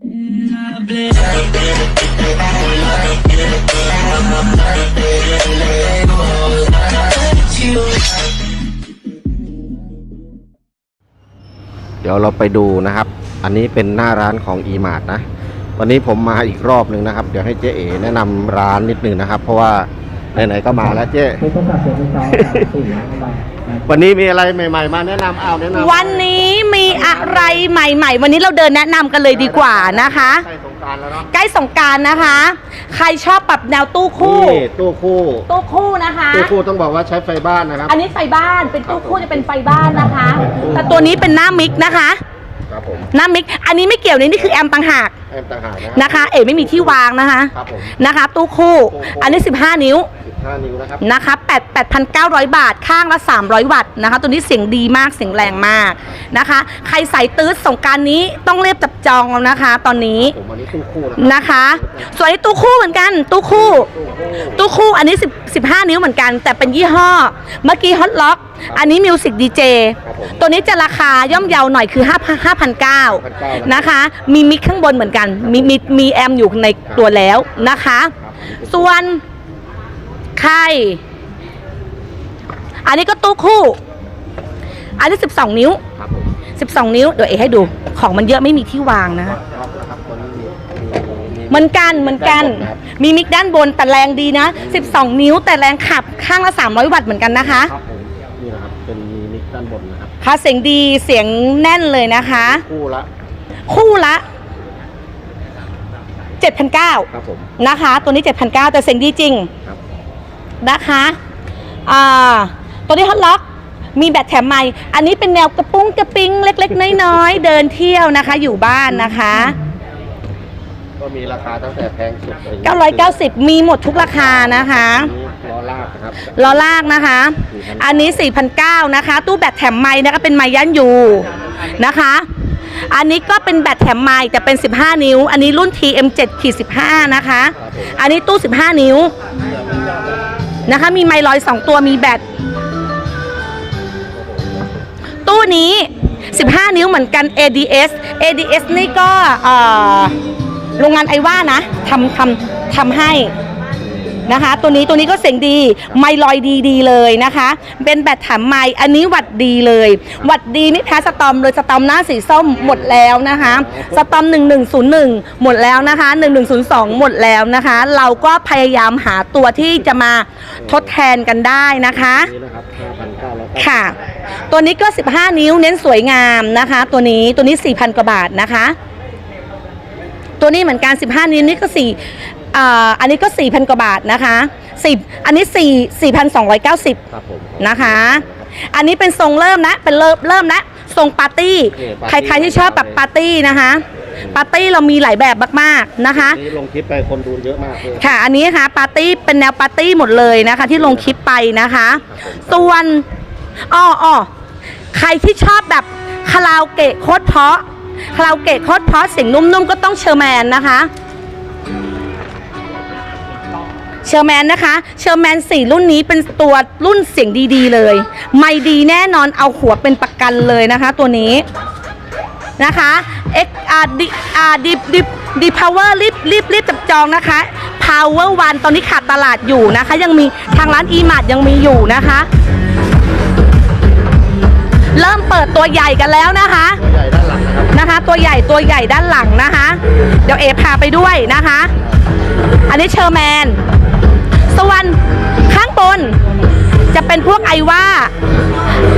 เดี๋ยวเราไปดูนะครับ อันนี้เป็นหน้าร้านของ e m a r t นะ วันนี้ผมมาอีกรอบหนึ่งนะครับ เดี๋ยวให้เจ๊เอ๋แนะนำร้านนิดนึงนะครับ เพราะว่าไหนๆก็มาแล้วเจ๊ ไม่ต้องตัดเสียงเป็นจอสามสี่นะไปวันนี้มีอะไรใหม่ๆ มาแนะนำเอาแนะนำวันนี้มีอะไรใหม่ ๆ วันนี้เราเดินแนะนำกันเลยดีกว่านะคะ ใกล้สงกรารแล้วเนาะใกล้สงกรารนะคะ ใครชอบปรับแนวตู้คู่ นี่ตู้คู่ ตู้คู่นะคะ ตู้คู่ต้องบอกว่าใช้ไฟบ้านนะครับ อันนี้ไฟบ้านเป็นตู้คู่จะเป็นไฟบ้านนะคะ แต่ตัวนี้เป็นหน้ามิกนะคะ ครับผมหน้ามิก อันนี้ไม่เกี่ยวนี่นี่คือแอมต่างหากแอมต่างหากนะนะคะ เอ๋ไม่มีที่วางนะคะ ครับผม นะคะ ตู้คู่อันนี้ 15 นิ้ว 15นิ้วนะครับนะคะ8 8,900 บาทข้างละ 300 วัตต์นะคะ ตัวนี้เสียงดีมากเสียงแรงมากนะคะ ใครใส่ตื้อสงกรารนี้ต้องเรียบจับจองแล้วนะคะ ตอนนี้ผมอันนี้ตู้คู่นะนะคะ ส่วนอันนี้ตู้คู่เหมือนกันตู้คู่ตู้คู่ ตู้คู่อันนี้10 15 นิ้วเหมือนกัน แต่เป็นยี่ห้อ เมื่อกี้ฮอตล็อกอันนี้มิวสิกดีเจครับผมตัวนี้จะราคาย่อมเยาหน่อยคือ5 5,900 5,900นะคะ มีมิกข้างบนเหมือนกัน มีมีมีแอมอยู่ในตัวแล้วนะคะครับส่วน ไข่ อันนี้ก็ตู้คู่ อันนี้12นิ้วครับผม12นิ้วเดี๋ยวเอให้ดู ของมันเยอะไม่มีที่วางนะครับนะครับตัวนี้มีมีเหมือนกันเหมือนกันครับมีมิกด้านบนแต่แรงดีนะ12นิ้วแต่แรงขับข้างละ300วัตต์เหมือนกันนะคะครับผมนี่นะครับเป็นมีนิกด้านบนนะครับค่ะเสียงดีเสียงแน่นเลยนะคะ คู่ละ คู่ละ7,900ครับผมนะคะ ตัวนี้7,900แต่เสียงดีจริงครับ นะคะอ่าตัวนี้ฮอตล็อกมีแบตแถมใหม่ อันนี้เป็นแนวกระปุ้งกระปิ้งเล็ก ๆ น้อยๆ เดินเที่ยวนะคะ อยู่บ้านนะคะ ก็มีราคาตั้งแต่แพงสุดเลย990 มีหมดทุกราคานะคะมีล้อลากนะครับ ล้อลากนะคะ อันนี้ 4,900นะคะ ตู้แบตแถมไม้นะคะเป็นไม้ยันยูนะคะ อันนี้ก็เป็นแบตแถมไม้แต่เป็น 15 นิ้ว อันนี้รุ่น TM7 ขีด15 นะคะ อันนี้ตู้ 15 นิ้ว นะคะ มีไม้ลอย2ตัวมีแบตตู้นี้ 15 นิ้วเหมือนกัน ADS ADS นี่ก็โรงงานไอว่านะทำทำทำให้ นะคะ ตัวนี้ตัวนี้ก็เสียงดี ไมลอยดีดีเลยนะคะ เป็นแบตถามไมค์อันนี้วัดดีเลย วัดดีไม่แพ้สตอมเลยสตอมหน้าสีส้มหมดแล้วนะคะ สตอม 1101 หมดแล้วนะคะ 1102 หมดแล้วนะคะ เราก็พยายามหาตัวที่จะมาทดแทนกันได้นะคะนี่นะครับ5,900ค่ะ ตัวนี้ก็ 15 นิ้วเน้นสวยงามนะคะ ตัวนี้ตัวนี้ 4,000 กว่าบาทนะคะ ตัวนี้เหมือนกัน 15 นิ้วนี่ก็4 อ่าอันนี้ก็ 4,000 กว่าบาทนะคะ10อันนี้ 4 4,290 ครับผมนะคะ อันนี้เป็นทรงเริ่มนะ เป็นเริ่มเริ่มนะทรงปาร์ตี้โอเคปาร์ตี้ ใครๆที่ชอบแบบปาร์ตี้นะคะ ปาร์ตี้เรามีหลายแบบมากๆนะคะ นี่ลงคลิปไปคนดูเยอะมากเลยค่ะ อันนี้ค่ะปาร์ตี้เป็นแนวปาร์ตี้หมดเลยนะคะ ที่ลงคลิปไปนะคะ ส่วนอ้ออ้อใครที่ชอบแบบคาราโอเกะโคตรเพราะคาราโอเกะโคตรเพราะเสียงนุ่มๆก็ต้องเชอร์แมนนะคะ เชอร์แมนนะคะ เชอร์แมนสี่รุ่นนี้เป็นตัวรุ่นเสียงดีๆเลย ไม่ดีแน่นอนเอาหัวเป็นประกันเลยนะคะ ตัวนี้นะคะ X R D R D D D Power รีบรีบรีบจับจองนะคะ Power One ตอนนี้ขาดตลาดอยู่นะคะ ยังมีทางร้าน e m a r t ยังมีอยู่นะคะ เริ่มเปิดตัวใหญ่กันแล้วนะคะ ตัวใหญ่ นหลังนะครับนะคะ ตัวใหญ่ตัวใหญ่ด้านหลังนะคะ เดี๋ยวเอพาไปด้วยนะคะ อันนี้เชอร์แมนส่วนข้างบน จะเป็นพวกไอว่า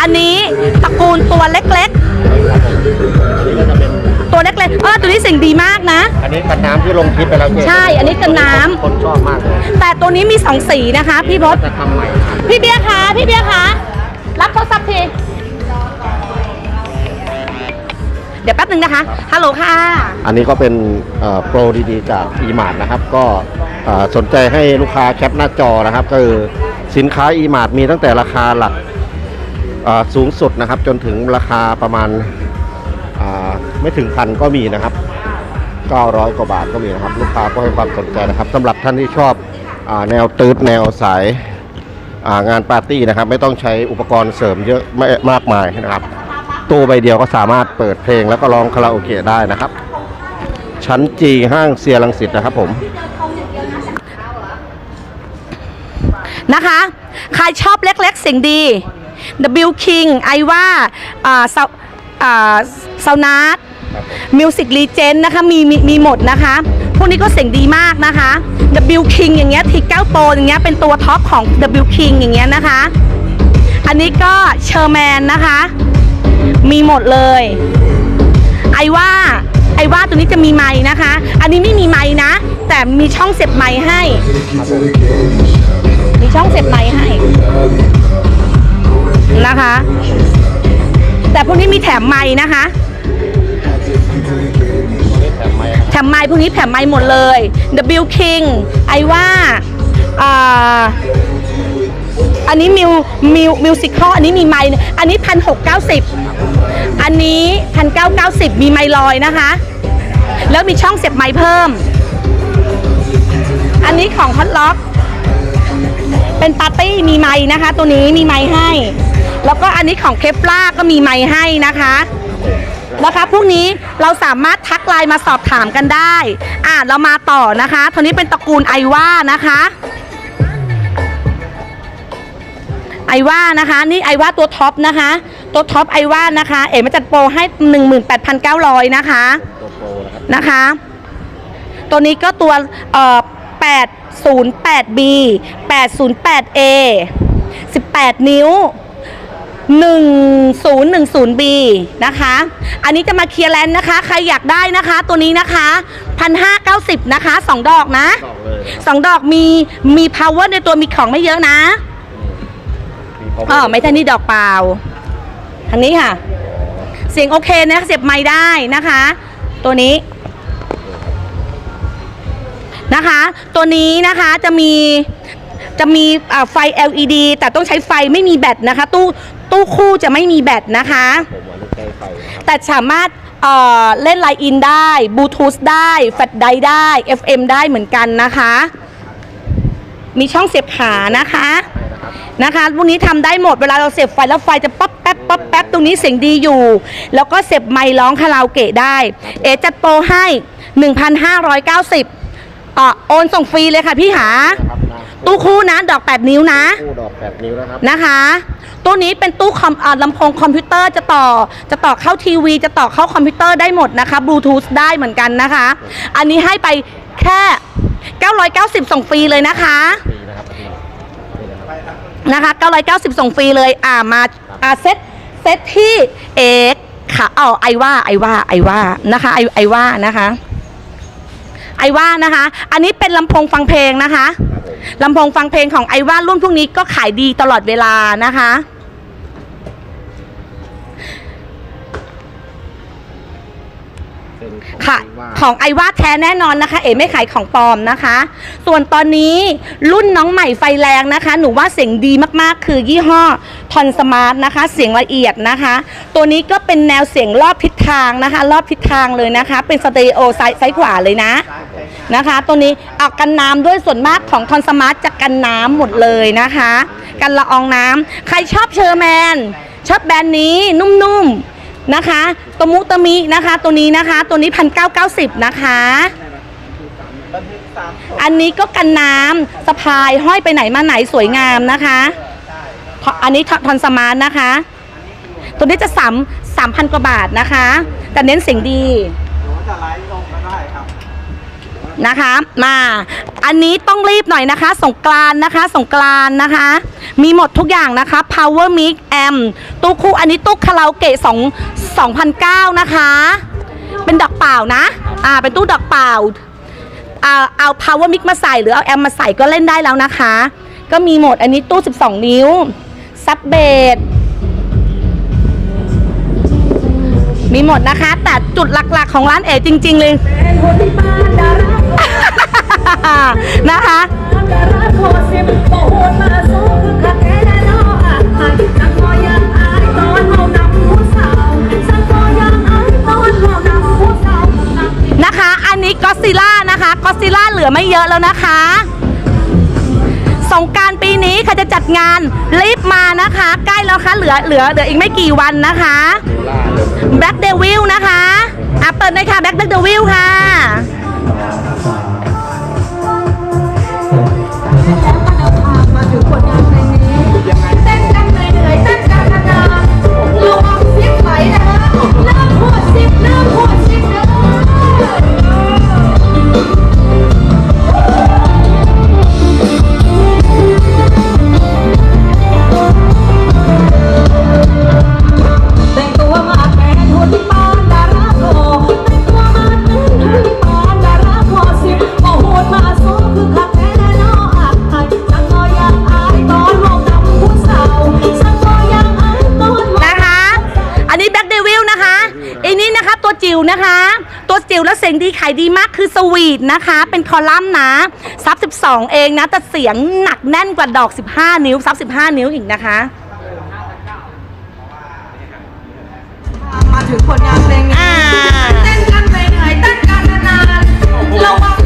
อันนี้ตระกูลตัวเล็กนี่ก็จะเป็นๆตัวเล็กๆเออตัวนี้เสียงดีมากนะ อันนี้กันน้ำที่ลงคลิปไปแล้วเจ๊ใช่ อันนี้กันน้ำคนชอบมากเลยแต่ตัวนี้มีสองสีนะคะ พี่พศจะทำใหม่พี่เบียร์คะพี่เบียร์คะรับโทรศัพท์ที เดี๋ยวแป๊บนึงนะคะ ฮัลโหลค่ะ อันนี้ก็เป็นเอ่อโปรดีๆ จาก e m a r t นะครับ ก็เอ่อสนใจให้ลูกค้าแคปหน้าจอนะครับ ก็คือสินค้า e m a r t มีตั้งแต่ราคาหลักเอ่อสูงสุดนะครับ จนถึงราคาประมาณอ่าไม่ถึงพันก็มีนะครับ 900 กว่าบาทก็มีนะครับ ลูกค้าก็ให้ความสนใจนะครับสำหรับท่านที่ชอบอาแนวตืดแนวสายอ่างานปาร์ตี้นะครับ ไม่ต้องใช้อุปกรณ์เสริมเยอะไม่มากมายนะครับ ตู้ใบเดียวก็สามารถเปิดเพลงแล้วก็ร้องคาราโอเกะได้นะครับ ชั้นจีห้างเซียรังสิตนะครับผม นะคะ ใครชอบเล็กๆเสียงดี W King ไอว่าอ่าซาอ่าซาวนาร์มิวสิกรีเจนนะคะมีมีมีหมดนะคะ พวกนี้ก็เสียงดีมากนะคะ W King อย่างเงี้ยที9โปรอย่างเงี้ยเป็นตัวท็อปของ W King อย่างเงี้ยนะคะ อันนี้ก็เชอร์แมนนะคะ มีหมดเลย ไอว่า ไอว่าตัวนี้จะมีไม้นะคะ อันนี้ไม่มีไม้นะ แต่มีช่องเสียบไม้ให้ มีช่องเสียบไม้ให้ นะคะ แต่พวกนี้มีแถมไม้นะคะแถมไม้พวกนี้แถมไม้หมดเลย W King ไอว่าอ่า อันนี้มิวมิวมิวสิคออันนี้มีไม้อันนี้พันหกเก้าสิบอันนี้พันเก้าเก้าสิบมีไม้ลอยนะคะ แล้วมีช่องเสียบไม้เพิ่ม อันนี้ของฮอตล็อก เป็นปาร์ตี้มีไม้นะคะ ตัวนี้มีไม้ให้ แล้วก็อันนี้ของเคปล่าก็มีไม้ให้นะคะนะคะพวกนี้เราสามารถทักไลน์มาสอบถามกันได้ อ่าเรามาต่อนะคะตัวนี้เป็นตระกูลไอว่านะคะ ไอว่านะคะ นี่ไอว่าตัวท็อปนะคะ ตัวท็อปไอว่านะคะ เอ๋มาจัดโปรให้ 18,900 นะคะตัวโปรนะครับนะคะ ตัวนี้ก็ตัวเอ่อ 808B 808A 18 นิ้ว 1010B นะคะ อันนี้จะมาเคลียร์แลนด์นะคะ ใครอยากได้นะคะ ตัวนี้นะคะ 1,590 นะคะ 2 ดอกนะ ดอกเลยนะครับสองดอกมีมี power ในตัวมีของไม่เยอะนะมี power อ๋อไม่ใช่นี่ดอกเปล่าทางนี้ค่ะ เสียงโอเคนะเสียบไม้ได้นะคะ ตัวนี้นะคะ ตัวนี้นะคะจะมีจะมีอ่าไฟ LED แต่ต้องใช้ไฟไม่มีแบตนะคะ ตู้ตู้คู่จะไม่มีแบตนะคะผมวันนี้ใกล้ไฟนะครับแต่สามารถเอ่อเล่นไลน์อินได้บลูทูธได้แฟลชไดได้ FM ได้เหมือนกันนะคะ มีช่องเสียบขานะคะ นะคะพวกนี้ทำได้หมดเวลาเราเสียบไฟแล้วไฟจะป๊อปแป๊บป๊อปแป๊บตรงนี้เสียงดีอยู่ แล้วก็เสียบไมค์ร้องคาราโอเกะได้ เอจัดโปรให้ 1,590อะโอนส่งฟรีเลยค่ะพี่หานะครับนะตู้คู่นะดอก 8 นิ้วนะคู่ดอกแปดนิ้วนะครับนะคะตู้นี้เป็นตู้คอมอ่าลำโพงคอมพิวเตอร์จะต่อจะต่อเข้าทีวี จะต่อเข้าคอมพิวเตอร์ได้หมดนะคะบลูทูธได้เหมือนกันนะคะ อันนี้ให้ไปแค่ 990 ส่งฟรีเลยนะคะ ฟรีนะครับอันนี้นี่ นะครับนะคะ990 ส่งฟรีเลย อ่ามาอ่าเซตเซตที่เอกค่ะเอาไอว่าไอว่าไอว่านะคะไอไอว่านะคะไอว่านะคะ อันนี้เป็นลำโพงฟังเพลงนะคะครับผมลำโพงฟังเพลงของไอว่ารุ่นพวกนี้ก็ขายดีตลอดเวลานะคะ ค่ะว่าของไอว่าแท้แน่นอนนะคะ เอ๋ไม่ขายของปลอมนะคะ ส่วนตอนนี้รุ่นน้องใหม่ไฟแรงนะคะ หนูว่าเสียงดีมากๆ คือยี่ห้อทอนสมาร์ทนะคะ เสียงละเอียดนะคะ ตัวนี้ก็เป็นแนวเสียงรอบทิศทางนะคะ รอบทิศทางเลยนะคะ เป็นสเตอริโอไซส์ไซส์ขวาเลยนะนะคะ ตัวนี้เอากันน้ำด้วยส่วนมากของทอนสมาร์ทจะกันน้ำหมดเลยนะคะ กันละอองน้ำใครชอบเชอร์แมนชอบแบรนด์นี้นุ่มๆนะคะ ตมุตมินะคะ ตัวนี้นะคะ ตัวนี้พันเก้าเก้าสิบนะคะ อันนี้ก็กันน้ำสะพายห้อยไปไหนมาไหนสวยงามนะคะ อันนี้ททอนสมาร์ทนะคะ ตัวนี้จะสามสามพันกว่าบาทนะคะ แต่เน้นเสียงดี นะคะ มา อันนี้ต้องรีบหน่อยนะคะ สงกรานนะคะ สงกรานนะคะ มีหมดทุกอย่างนะคะ power mix amp ตู้คู่อันนี้ตู้คาราโอเกะ2 2,009นะคะ เป็นดอกเปล่านะ อ่า เป็นตู้ดอกเปล่า อ่า เอา power mix มาใส่หรือเอาแอมมาใส่ก็เล่นได้แล้วนะคะ ก็มีหมด อันนี้ตู้ 12 นิ้ว ซับเบสมีหมดนะคะ แต่จุดหลักๆของร้านเอ๋จริง ๆ เลย นะคะ นะคะ อันนี้ก็ซิล่านะคะก็ซิล่าเหลือไม่เยอะแล้วนะคะ สงกรารปีนี้ใครจะจัดงานรีบมานะคะ ใกล้แล้วค่ะเหลือเหลือเหลืออีกไม่กี่วันนะคะล่าเลย Black Devil นะคะอะเปิดเลยค่ะ Black Devil ค่ะายดีมากคือสวีทนะคะ เป็นคอลัมน์นะซับ 12 เองนะแต่เสียงหนักแน่นกว่าดอก 15 นิ้วซับ 15 นิ้วอีกนะคะ มาถึงผลงานเพลงนี้อ่าเต้นกันไปเหนื่อยเต้นกันนานๆระวัง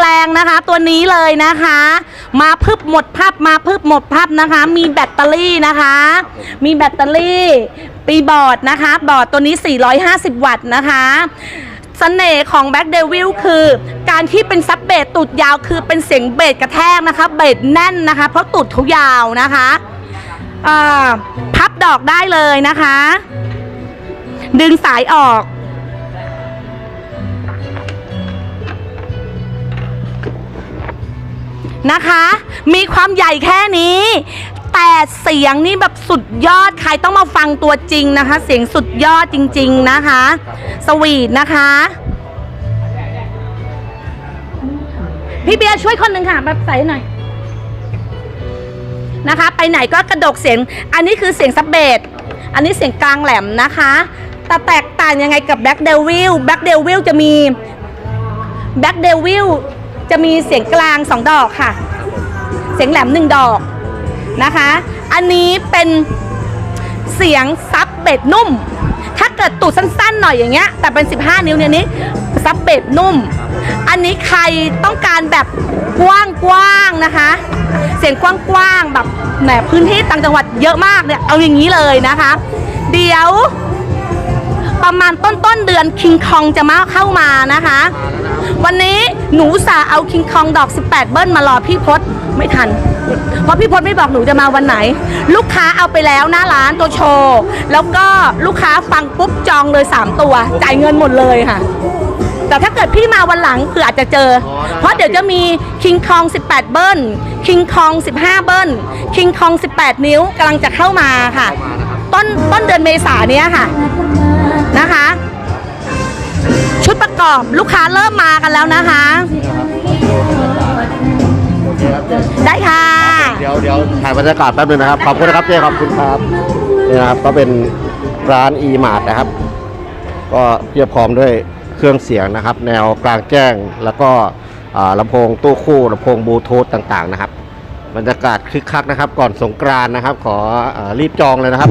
แรงๆนะคะ ตัวนี้เลยนะคะ มาพึบหมดพับมาพึบหมดพับนะคะ มีแบตเตอรี่นะคะ มีแบตเตอรี่ปีบอร์ดนะคะ บอร์ดตัวนี้ 450 วัตต์นะคะเสน่ห์ของแบ็กเดวิลคือ การที่เป็นซับเบสตูดยาวคือเป็นเสียงเบสกระแทกนะคะ เบสแน่นนะคะ เพราะตูดเขายาวนะคะพับดอกได้เลยนะคะ ดึงสายออก นะคะ มีความใหญ่แค่นี้ แต่เสียงนี่แบบสุดยอดใครต้องมาฟังตัวจริงนะคะ เสียงสุดยอดจริง ๆนะคะ สวีทนะคะ พี่เบียร์ช่วยคนหนึ่งค่ะแบบใส่หน่อยนะคะ ไปไหนก็กระดกเสียง อันนี้คือเสียงซับเบสอันนี้เสียงกลางแหลมนะคะแต่แตกต่างยังไงกับแบ็กเดวิลแบ็กเดวิลจะมีแบ็กเดวิล จะมีเสียงกลางสองดอกค่ะ เสียงแหลมหนึ่งดอกนะคะ อันนี้เป็นเสียงซับเบสนุ่ม ถ้าเกิดตูดสั้นๆหน่อยอย่างเงี้ย แต่เป็น 15 นิ้วเนี่ยนี้ซับเบสนุ่ม อันนี้ใครต้องการแบบกว้างๆนะคะ เสียงกว้างๆแบบแหมพื้นที่ต่างจังหวัดเยอะมากเนี่ยเอาอย่างนี้เลยนะคะ เดี๋ยวประมาณต้นต้นเดือนคิงคองจะมาเข้ามานะคะ วันนี้หนูสาเอาคิงคองดอก 18 เบิ้ลมารอพี่พศไม่ทัน เพราะพี่พศไม่บอกหนูจะมาวันไหน ลูกค้าเอาไปแล้วหน้าร้านตัวโชว์แล้วก็ลูกค้าฟังปุ๊บจองเลย 3 ตัว จ่ายเงินหมดเลยค่ะ แต่ถ้าเกิดพี่มาวันหลังเผื่ออาจจะเจอ เพราะเดี๋ยวจะมีคิงคอง 18 เบิ้ลคิงคอง 15 เบิ้ลคิงคอง 18 นิ้วกำลังจะเข้ามาค่ะ ต้นต้นเดือนเมษาเนี้ยค่ะนะคะ ชุดประกอบลูกค้าเริ่มมากันแล้วนะคะได้ค่ะ เดี๋ยวเดี๋ยวถ่ายบรรยากาศแป๊บนึงนะครับ ขอบคุณนะครับเจ๊ขอบคุณครับนี่นะครับก็เป็นร้านอีมาร์นะครับ ก็เพียบพร้อมด้วยเครื่องเสียงนะครับ แนวกลางแจ้งแล้วก็อ่าลำโพงตู้คู่ลำโพงบลูทูธต่างๆนะครับ บรรยากาศคึกคักนะครับ ก่อนสงกรานต์นะครับ ขออารีบจองเลยนะครับ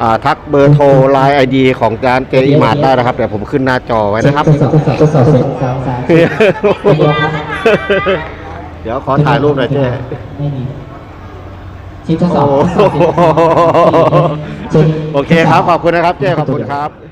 อ่าทักเบอร์โทรไลน์ไอดีของร้านเจอีมาร์ได้นะครับเดี๋ยวผมขึ้นหน้าจอไว้นะครับ ทดสอบทดสอบทดสอบเสียงสองสามสี่เดียวครับเดี๋ยวขอถ่ายรูปหน่อยเจ๊ ไม่มีชิปทดสอบโอ้ทดสอบเสียงสองสามสี่โอเคครับ ขอบคุณนะครับเจ๊ขอบคุณครับ